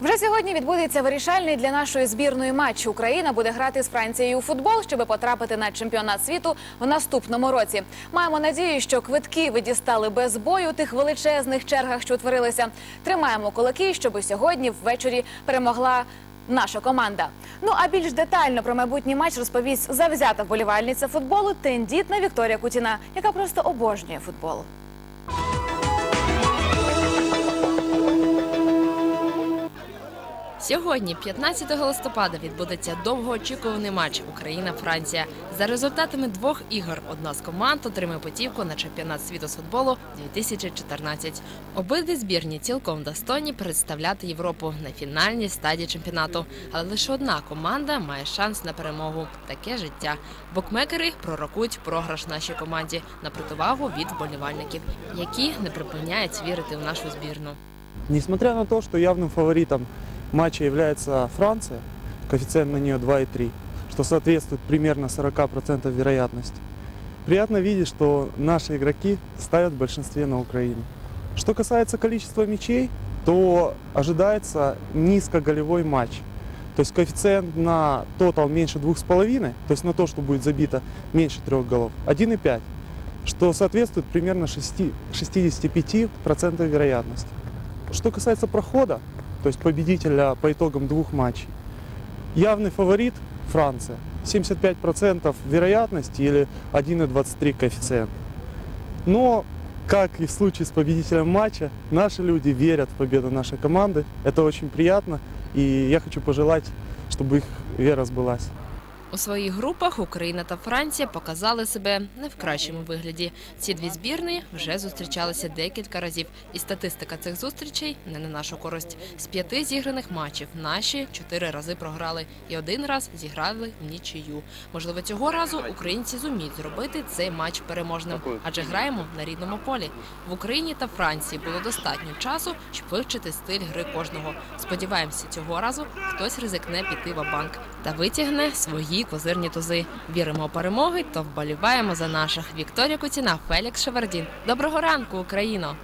Вже сьогодні відбудеться вирішальний для нашої збірної матч. Україна буде грати з Францією у футбол, щоб потрапити на чемпіонат світу в наступному році. Маємо надію, що квитки ви дістали без бою у тих величезних чергах, що утворилися. Тримаємо кулаки, щоб сьогодні ввечері перемогла. Наша команда. Ну а більш детально про майбутній матч розповість завзята вболівальниця футболу тендітна Вікторія Кутіна, яка просто обожнює футбол. Сьогодні, 15 листопада, відбудеться довгоочікуваний матч Україна-Франція. За результатами двох ігор одна з команд отримає путівку на чемпіонат світу з футболу 2014. Обидві збірні цілком достойні представляти Європу на фінальній стадії чемпіонату. Але лише одна команда має шанс на перемогу. Таке життя. Букмекери пророкують програш нашій команді на противагу від вболівальників, які не припиняють вірити в нашу збірну. Несмотря на то, что явным фаворитом матча является Франция, коэффициент на нее 2,3, что соответствует примерно 40% вероятности, приятно видеть, что наши игроки ставят в большинстве на Украину. Что касается количества мячей, то ожидается низкоголевой матч. То есть коэффициент на тотал меньше 2,5, то есть на то, что будет забито меньше трех голов, 1,5, что соответствует примерно 6, 65% вероятности. Что касается прохода, то есть победителя по итогам двух матчей, явный фаворит Франция. 75% вероятности или 1,23 коэффициент. Но, как и в случае с победителем матча, наши люди верят в победу нашей команды. Это очень приятно. И я хочу пожелать, чтобы их вера сбылась. У своїх групах Україна та Франція показали себе не в кращому вигляді. Ці дві збірні вже зустрічалися декілька разів, і статистика цих зустрічей не на нашу користь. З п'яти зіграних матчів наші чотири рази програли і один раз зіграли нічию. Можливо, цього разу українці зуміють зробити цей матч переможним, адже граємо на рідному полі. В Україні та Франції було достатньо часу, щоб вивчити стиль гри кожного. Сподіваємося, цього разу хтось ризикне піти в банк та витягне свої козирні тузи. Віримо у перемоги то вболіваємо за наших. Вікторія Куціна, Фелікс Шевардін. Доброго ранку, Україно!